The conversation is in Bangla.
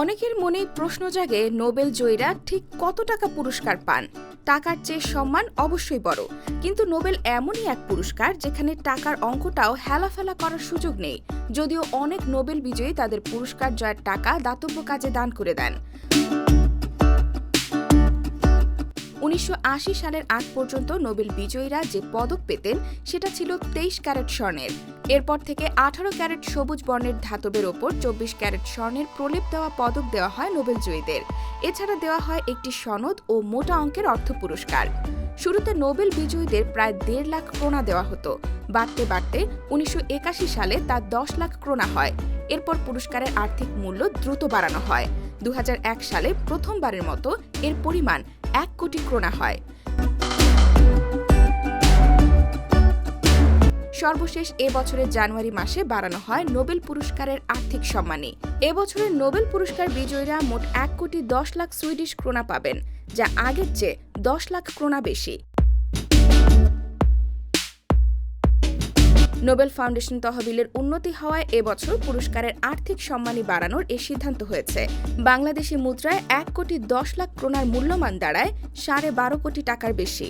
অনেকের মনেই প্রশ্ন জাগে, নোবেল জয়ীরা ঠিক কত টাকা পুরস্কার পান? টাকার চেয়ে সম্মান অবশ্যই বড়। কিন্তু নোবেল এমনই এক পুরস্কার যেখানে টাকার অঙ্কটাও হেলাফেলা করার সুযোগ নেই। যদিও অনেক নোবেল বিজয়ী তাদের পুরস্কার জয়ের টাকা দাতব্য কাজে দান করে দেন। উনিশশো আশি সালের আগ পর্যন্ত নোবেল বিজয়ীরা যে পদক পেতেন, সেটা ছিল তেইশ ক্যারেট স্বর্ণের। এরপর থেকে আঠারো ক্যারেট সবুজ বর্ণের ধাতবের ওপর চব্বিশ ক্যারেট স্বর্ণের প্রলেপ দেওয়া পদক দেওয়া হয় নোবেল জয়ীদের। এছাড়া দেওয়া হয় একটি সনদ ও মোটা অঙ্কের অর্থ পুরস্কার। শুরুতে নোবেল বিজয়ীদের প্রায় দেড় লাখ ক্রোনা দেওয়া হতো। বাড়তে বাড়তে উনিশশো একাশি সালে তা দশ লাখ ক্রোনা হয়। এরপর পুরস্কারের আর্থিক মূল্য দ্রুত বাড়ানো হয়। দু হাজার এক সালে প্রথমবারের মতো এর পরিমাণ এক কোটি ক্রোনা হয়। সর্বশেষ এ বছরের জানুয়ারি মাসে বাড়ানো হয় নোবেল পুরস্কারের আর্থিক সম্মানী বছরের নোবেল পুরস্কার বিজয়ীরা মোট এক কোটি দশ লাখ সুইডিশ ক্রোনা পাবেন, যা আগের চেয়ে দশ লাখ ক্রোনা বেশি। নোবেল ফাউন্ডেশন তহবিলের উন্নতি হওয়ায় এবছর পুরস্কারের আর্থিক সম্মানী বাড়ানোর এ সিদ্ধান্ত হয়েছে। বাংলাদেশি মুদ্রায় এক কোটি দশ লাখ ক্রোনার মূল্যমান দাঁড়ায় সাড়ে বারো কোটি টাকার বেশি।